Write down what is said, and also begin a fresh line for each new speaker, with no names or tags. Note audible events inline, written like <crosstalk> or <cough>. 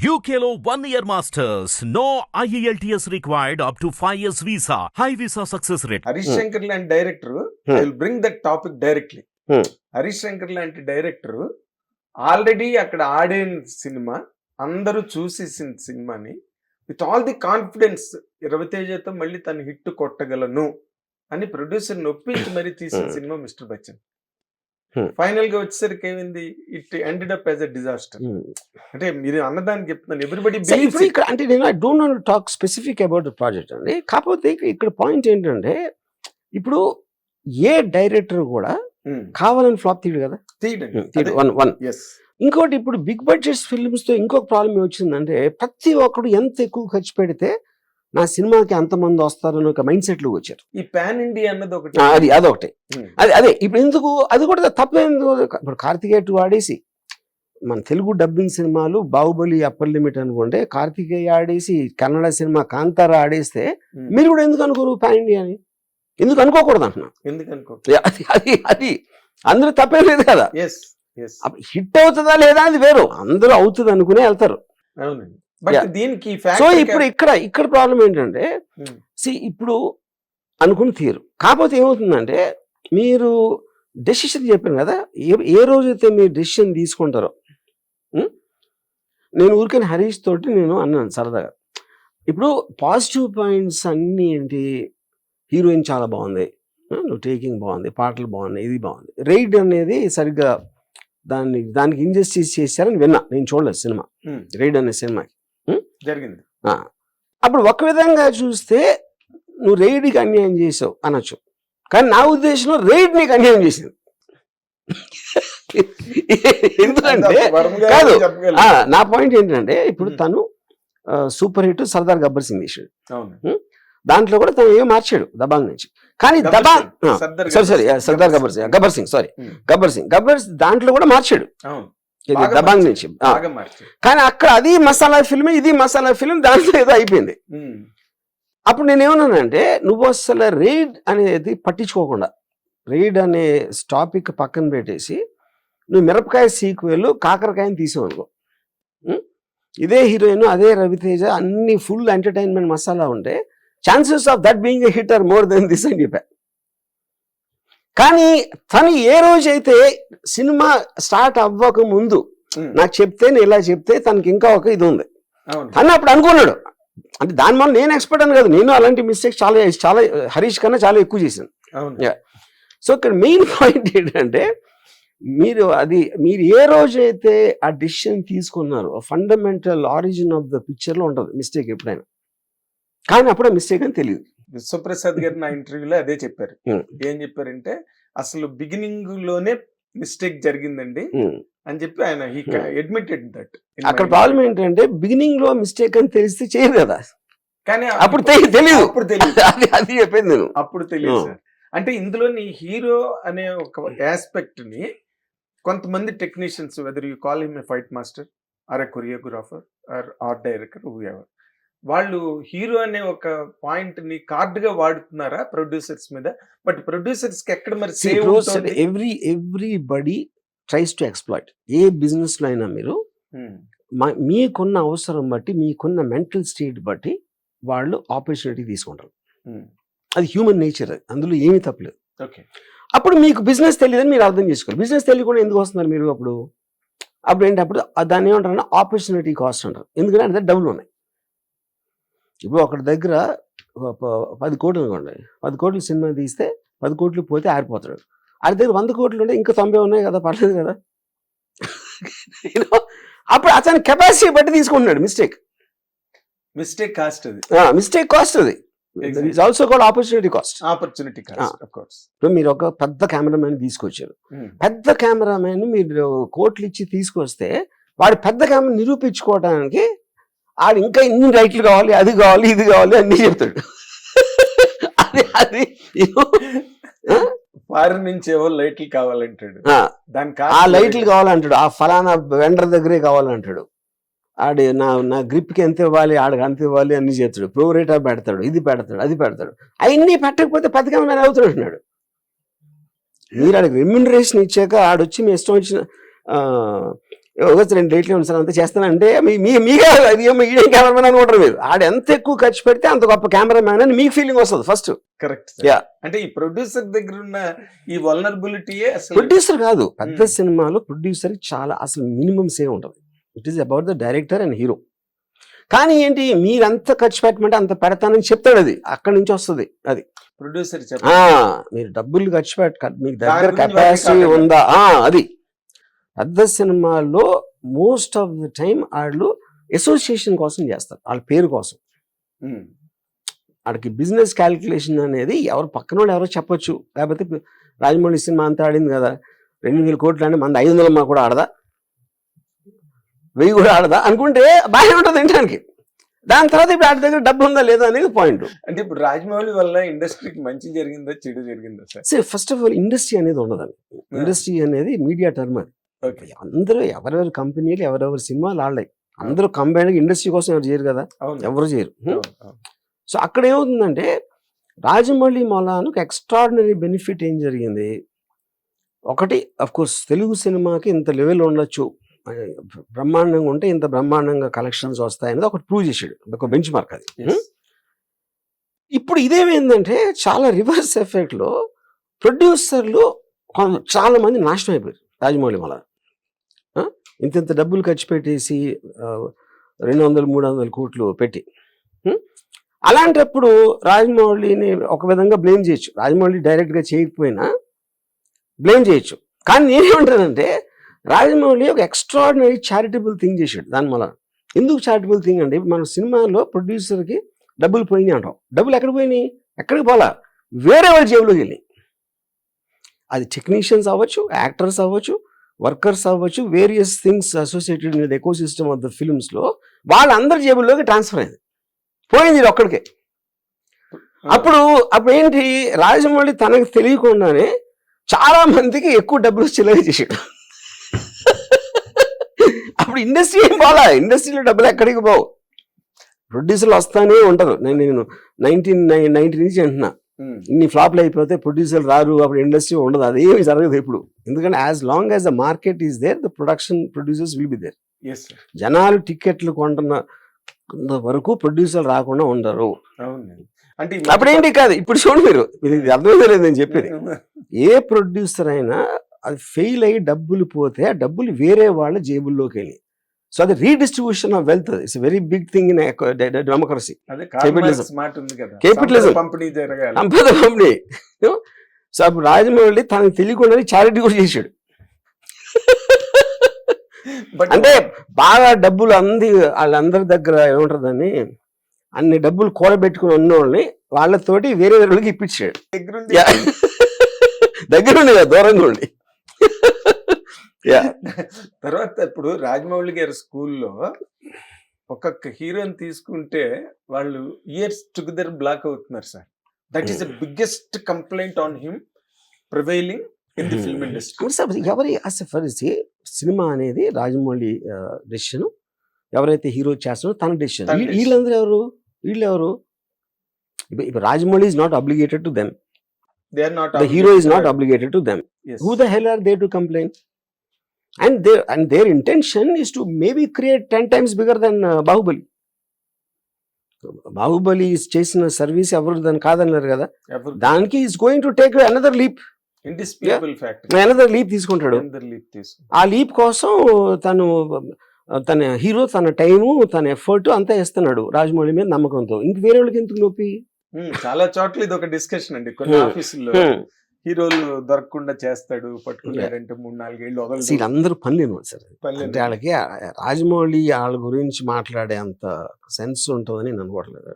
One year masters. No E IELTS required up to 5 years visa. High visa success rate.
Harish
Hmm.
Shankar లాంటి director
Hmm.
Will bring that topic directly
Hmm.
Harish Shankar లాంటి director already అక్కడ ఆడే సినిమా అందరూ చూసేసిన సినిమాని with all the confidence రవితేజతో మళ్ళీ తను హిట్ కొట్టగలను అని ప్రొడ్యూసర్ ఒప్పించి మరీ తీసిన
Hmm.
సినిమా మిస్టర్ బచ్చన్. ఫైనల్గా వచ్చేసరికి ఏమైంది? It ended up as a disaster అంటే మీరు అన్నదానికి చెప్తున్నాను ఎవ్రీబడి
ఇప్పుడు ఇక్కడ అంటే నేను I don't want talk specific about the project అండి. కాకపోతే ఇక్కడ- పాయింట్ ఏంటంటే ఇప్పుడు ఏ డైరెక్టర్ కూడా కావాలని ఫ్లాప్ తీయడు కదా? తీయడు. వన్ వన్
ఎస్
ఇంకోటి ఇప్పుడు బిగ్ బడ్జెట్ ఫిల్మ్స్తో ఇంకొక ప్రాబ్లం ఏమొచ్చిందంటే ప్రతి ఒక్కడు ఎంత ఎక్కువ ఖర్చు పెడితే నా సినిమాకి అంతమంది వస్తారని ఒక మైండ్ సెట్లో వచ్చారు.
ఈ పాన్ ఇండియా అన్నది ఒకటి.
అది అదొకటి. అదే అదే ఇప్పుడు ఎందుకు అది కూడా తప్పేందుకు ఇప్పుడు కార్తికేయ టూ ఆడేసి మన తెలుగు డబ్బింగ్ సినిమాలు బాహుబలి అప్పర్ లిమిట్ అనుకుంటే కార్తికేయ ఆడేసి కన్నడ సినిమా కాంతార ఆడేస్తే. మీరు కూడా ఎందుకు అనుకోరు పాన్ ఇండియా అని? ఎందుకు అనుకోకూడదు అంటున్నా
ఎందుకు అనుకో
అది అది అది. అందరూ తప్పేం లేదు కదా. హిట్ అవుతుందా లేదా అనేది వేరు. అందరూ అవుతుంది అనుకునే వెళ్తారు.
అవునండి. బట్. దీనికి
సో ఇప్పుడు ఇక్కడ ఇక్కడ ప్రాబ్లం ఏంటంటే
Hmm.
సి ఇప్పుడు అనుకుని తీరు. కాకపోతే ఏమవుతుందంటే మీరు డెసిషన్ చెప్పాను కదా ఏ ఏ రోజైతే మీరు డెసిషన్ తీసుకుంటారో ఉం? నేను ఊరికని హరీష్ తోటి నేను అన్నాను సరదాగా. ఇప్పుడు పాజిటివ్ పాయింట్స్ అన్నీ ఏంటి? హీరోయిన్ చాలా బాగుంది. ఆ, నువ్వు టేకింగ్ బాగుంది పాటలు బాగున్నాయి ఇది బాగుంది. రైడ్ అనేది సరిగ్గా దాన్ని దానికి ఇంజస్టిస్ చేశారని విన్నా. నేను చూడలేదు సినిమా.
Hmm.
రైడ్ అనే సినిమా
జరిగింది.
అప్పుడు ఒక విధంగా చూస్తే నువ్వు రైడ్కి అన్యాయం చేసావు అనొచ్చు. కానీ నా ఉద్దేశంలో రైడ్ నీకు అన్యాయం చేసింది. <laughs> ఎందుకంటే కాదు. నా పాయింట్ ఏంటంటే ఇప్పుడు. తను సూపర్ హిట్ సర్దార్ గబ్బర్ సింగ్
అవును.
దాంట్లో కూడా తను ఏం మార్చాడు దబాంగ్ నుంచి. కానీ Dabangg sorry sorry Sardaar Gabbar Singh Gabbar Singh sorry. Gabbar Singh. Gabbar దాంట్లో కూడా మార్చాడు. దబాంగ్. నుంచి కానీ అక్కడ అది మసాలా ఫిల్మ్ ఇది మసాలా ఫిల్మ్ దాంట్లో ఏదో అయిపోయింది. అప్పుడు నేను ఏమన్నానంటే నువ్వు అసలు రైడ్ అనేది పట్టించుకోకుండా రైడ్ అనే టాపిక్ పక్కన పెట్టేసి నువ్వు మిరపకాయ సీక్వెల్ కాకరకాయని తీసావు అనుకో ఉం? ఇదే హీరోయిన్ అదే రవితేజ అన్ని ఫుల్ ఎంటర్టైన్మెంట్ మసాలా ఉంటే chances of that being a hit or more than this అని చెప్పా కానీ తను ఏ రోజైతే సినిమా స్టార్ట్ అవ్వక ముందు. నాకు చెప్తే నేను ఇలా చెప్తే తనకి ఇంకా ఒక ఇది ఉంది. అని అప్పుడు అనుకున్నాడు. అంటే దాని వల్ల నేను ఎక్స్పర్ట్ అని కాదు నేను అలాంటి మిస్టేక్స్ చాలా చాలా హరీష్ కన్నా చాలా ఎక్కువ చేశాను. సో ఇక్కడ మెయిన్ పాయింట్ ఏంటంటే మీరు అది మీరు ఏ రోజైతే ఆ డిసిషన్ తీసుకున్నారో ఫండమెంటల్ ఆరిజిన్ ఆఫ్ ద పిక్చర్లో ఉంటుంది మిస్టేక్ ఎప్పుడైనా. కానీ అప్పుడే మిస్టేక్ అని తెలియదు.
విశ్వప్రసాద్ గారు నా <laughs> ఇంటర్వ్యూలో అదే చెప్పారు. ఏం చెప్పారంటే అసలు బిగినింగ్లోనే మిస్టేక్ జరిగిందండి. అని చెప్పి ఆయన అడ్మిటెడ్ దట్
అక్కడ ప్రాబ్లం ఏంటంటే బిగినింగ్లో మిస్టేక్ అని తెలిస్తే చేయదు కదా.
కానీ
అప్పుడు తెలి- తెలియదు
అప్పుడు తెలియదు <laughs>
అది అది చెప్పింది నేను.
అప్పుడు తెలియదు. సార్. అంటే ఇందులో నీ హీరో అనే ఒక ఆస్పెక్ట్ని కొంతమంది technicians whether you call him a fight master or a choreographer or art director whoever వాళ్ళు హీరో అనే ఒక పాయింట్ని కార్డ్గా వాడుతున్నారా ప్రొడ్యూసర్స్ మీద? బట్ ప్రొడ్యూసర్స్కి ఎక్కడ మరి save
every everybody tries to exploit a బిజినెస్లో అయినా మీరు మీకున్న అవసరం బట్టి మీకున్న మెంటల్ స్టేట్ బట్టి వాళ్ళు ఆపర్చునిటీ తీసుకుంటారు. అది హ్యూమన్ నేచర్ అది అందులో ఏమీ తప్పలేదు
ఓకే.
అప్పుడు మీకు బిజినెస్ తెలియదని మీరు అర్థం చేసుకోవాలి. బిజినెస్ తెలియకుండా ఎందుకు వస్తున్నారు మీరు అప్పుడు? అప్పుడు ఏంటి? అప్పుడు ఆ దాన్ని ఏమంటారు ఆపర్చునిటీ కాస్ట్ అంటారు. ఎందుకంటే అంటే డబ్బులు ఉన్నాయి. ఇప్పుడు ఒకటి దగ్గర పది కోట్లు అనుకోండి. పది కోట్లు సినిమా తీస్తే పది కోట్లు పోతే ఆరిపోతాడు. ఆడి దగ్గర వంద కోట్లు ఉంటే ఇంకా తొంభై ఉన్నాయి కదా పర్లేదు కదా? అప్పుడు అతని కెపాసిటీ బట్టి తీసుకుంటున్నాడు మిస్టేక్
మిస్టేక్ కాస్ట్ అది.
మిస్టేక్ కాస్ట్ అది. Also called opportunity cost
opportunity cost
ఇప్పుడు మీరు ఒక పెద్ద కెమెరామెన్ తీసుకొచ్చారు. పెద్ద కెమెరామెన్ మీరు కోట్లు ఇచ్చి తీసుకొస్తే వాడి పెద్ద కెమెరా నిరూపించుకోవడానికి ఆడు ఇంకా ఇన్ని లైట్లు కావాలి అది కావాలి ఇది కావాలి అన్ని చెప్తాడు. అది అది
ఫారిన్ నుంచి ఏవో లైట్లు కావాలంటాడు?
ఆ,
దాని
ఆ లైట్లు కావాలంటాడు. ఆ ఫలానా వెండర్ దగ్గరే కావాలంటాడు. ఆడు నా నా గ్రిప్కి ఎంత ఇవ్వాలి ఆడికి అంత ఇవ్వాలి అన్ని చేస్తాడు. ప్రోరేటా పెడతాడు ఇది పెడతాడు అది పెడతాడు. అవన్నీ పెట్టకపోతే కెమెరా అవుతాడు అంటున్నాడు మీరు ఆడికి రెమ్యునరేషన్ ఇచ్చాక ఆడొచ్చి మీ ఇష్టం వచ్చిన ఒకసారి రెండు డేట్లు ఉంది సార్ అంతా చేస్తానంటే మీ మీ ఏమో ఈడేం కెమెరామెన్ అనుకుంటారు మీరు. ఆడు ఎంత ఎక్కువ ఖర్చు పెడితే అంత గొప్ప కెమెరామ్యాన్ అని మీకు ఫీలింగ్ వస్తుంది ఫస్ట్
కరెక్ట్
Yeah.
అంటే ఈ ప్రొడ్యూసర్ దగ్గర ఉన్న ఈ వల్నరబిలిటీయే
ప్రొడ్యూసర్ కాదు పెద్ద
Hmm.
సినిమాలో ప్రొడ్యూసర్ చాలా అసలు మినిమం సేవ్ ఉంటుంది. It is about the director and hero కానీ ఏంటి మీరంత ఖర్చు పెట్టమంటే అంత పెడతానని చెప్తాడు అది. అక్కడి నుంచి వస్తుంది అది.
ప్రొడ్యూసర్
మీరు డబ్బులు ఖర్చు పెట్ట మీకు దగ్గర కెపాసిటీ. ఉందా? అది. పెద్ద సినిమాల్లో మోస్ట్ ఆఫ్ ద టైం వాళ్ళు అసోసియేషన్ కోసం చేస్తారు. వాళ్ళ పేరు కోసం. వాడికి బిజినెస్ క్యాలిక్యులేషన్ అనేది ఎవరు పక్కన వాళ్ళు ఎవరో చెప్పొచ్చు. లేకపోతే రాజమౌళి సినిమా అంతా ఆడింది కదా రెండు వేల కోట్లు అంటే మన ఐదు వందల కూడా ఆడదా? వెయ్యి కూడా ఆడదా? అనుకుంటే బాగానే ఉంటుంది వినడానికి దాని తర్వాత ఇప్పుడు ఆడి దగ్గర డబ్బు ఉందా లేదా అనేది పాయింట్
అంటే ఇప్పుడు రాజమౌళి వల్ల ఇండస్ట్రీకి మంచి జరిగిందా చెడు జరిగిందా sir?
First of all industry అనేది ఉండదండి. ఇండస్ట్రీ అనేది మీడియా టర్మ్ అది. అందరూ ఎవరెవరి కంపెనీలు ఎవరెవరి సినిమాలు ఆడలేయి అందరూ కంబైన్ ఇండస్ట్రీ కోసం ఎవరు చేయరు కదా? ఎవరు చేయరు. సో అక్కడ ఏమవుతుందంటే రాజమౌళి మొలానికి ఎక్స్ట్రాడినరీ బెనిఫిట్ ఏం జరిగింది? ఒకటి కోర్స్ తెలుగు సినిమాకి ఇంత లెవెల్ ఉండొచ్చు బ్రహ్మాండంగా ఉంటే ఇంత బ్రహ్మాండంగా కలెక్షన్స్ వస్తాయనేది ఒకటి ప్రూవ్ చేసాడు ఒక బెంచ్ మార్క్ అది. ఇప్పుడు ఇదేమైందంటే చాలా రివర్స్ ఎఫెక్ట్లో ప్రొడ్యూసర్లు చాలా మంది నాశనం అయిపోయారు రాజమౌళి మళ్ళా? ఇంత ఇంత డబ్బులు ఖర్చు పెట్టేసి రెండు వందలు మూడు వందల కోట్లు పెట్టి. అలాంటప్పుడు రాజమౌళిని ఒక విధంగా బ్లేమ్ చేయొచ్చు. రాజమౌళి డైరెక్ట్గా చేయకపోయినా బ్లేమ్ చేయొచ్చు. కానీ నేనేమంటానంటే రాజమౌళి ఒక ఎక్స్ట్రాడినరీ చారిటబుల్ థింగ్ చేశాడు దాని వల్ల ఎందుకు చారిటబుల్ థింగ్ అంటే మన సినిమాలో ప్రొడ్యూసర్కి డబ్బులు పోయినాయి అంటాం. డబ్బులు ఎక్కడ పోయినాయి? ఎక్కడికి పోలా? వేరే వాళ్ళ జేబులోకి వెళ్ళి అది టెక్నీషియన్స్ అవ్వచ్చు యాక్టర్స్ అవ్వచ్చు వర్కర్స్ అవ్వచ్చు various things associated with ecosystem of the ఫిల్మ్స్లో వాళ్ళందరి జేబుల్లోకి ట్రాన్స్ఫర్ అయింది పోయింది ఇది ఒక్కడికే. అప్పుడు అప్పుడు ఏంటి రాజమౌళి తనకు తెలియకుండానే చాలా మందికి ఎక్కువ డబ్బులు చిల్లర చేసాడు అప్పుడు ఇండస్ట్రీ ఏం పోలా ఇండస్ట్రీలో డబ్బులు ఎక్కడికి పోవు. ప్రొడ్యూసర్లు వస్తానే ఉంటారు. నేను నేను నైన్టీన్ నైన్టీ నుంచి అంటున్నా. ఇన్ని ఫ్లాప్లు అయిపోతే ప్రొడ్యూసర్ రారు అప్పుడు ఇండస్ట్రీ ఉండదు. అదేమి జరగదు ఇప్పుడు ఎందుకంటే as long as the market is there the production producers will be there. జనాలు టికెట్లు కొంటున్న వరకు ప్రొడ్యూసర్ రాకుండా ఉండరు.
అంటే ఈ
అప్పుడు ఏంటి కాదు? ఇప్పుడు చూడండి మీరు. ఇది అర్థమైతే లేదు నేను చెప్పేది. <laughs> ఏ ప్రొడ్యూసర్ అయినా అది ఫెయిల్ అయ్యి డబ్బులు పోతే ఆ డబ్బులు వేరే వాళ్ళ జేబుల్లోకి వెళ్ళి సో అది redistribution of wealth it's very big thing in democracy
పంపిణీ
పంపిణీ సో అప్పుడు రాజమౌళి తనకు తెలియకుండా చారిటీ కూడా చేశాడు. అంటే బాగా డబ్బులు అంది వాళ్ళందరి దగ్గర ఏముంటుందని అన్ని డబ్బులు కూడబెట్టుకుని ఉన్నోళ్ళని వాళ్ళతోటి వేరే వేరే వాళ్ళకి ఇప్పించాడు.
దగ్గరుండి
Yeah. దగ్గర ఉండి కదా దూరంగా ఉండి. <laughs>
తర్వాత ఇప్పుడు రాజమౌళి గారి స్కూల్లో ఒక్కొక్క హీరోని తీసుకుంటే వాళ్ళు ఇయర్స్ టుగెదర్ బ్లాక్ అవుతున్నారు sir. That is the biggest complaint on him prevailing in the film industry
ఎవరి అసఫరిసి సినిమా అనేది రాజమౌళి డెసిషన్ ఎవరైతే హీరో చేస్తారో తన డెసిషన్. వీళ్ళందరూ ఎవరు? వీళ్ళు ఎవరు? ఇప్పుడు Rajamouli is not obligated to them
they are not
the hero is not obligated to them who the hell are they to complain? And their and their intention is to maybe create 10 times bigger than uh, bahubali. Baahubali చేసిన service ఎవరు దాన్ని కాదన్నారు కదా? దానికి is going to take another leap another leap తీసుకుంటాడు. ఆ leap కోసం తను తన హీరో తన టైము తన ఎఫర్ట్ అంతా ఇస్తున్నాడు రాజమౌళి మీద నమ్మకంతో. ఇంక వేరే వాళ్ళకి ఎందుకు నొప్పి?
చాలా చోట్ల ఇది ఒక డిస్కషన్ అండి. కొన్ని. ఆఫీసుల్లో. హీరోలు దొరకకుండా చేస్తాడు పట్టుకున్నాడంటే మూడు నాలుగేళ్ళు వదలడు.
వీళ్ళందరూ పనిలేను సార్.
పల్లెలు.
అంటే వాళ్ళకి రాజమౌళి వాళ్ళ గురించి మాట్లాడే అంత సెన్స్ ఉంటుందని నేను అనుకోవట్లేదు.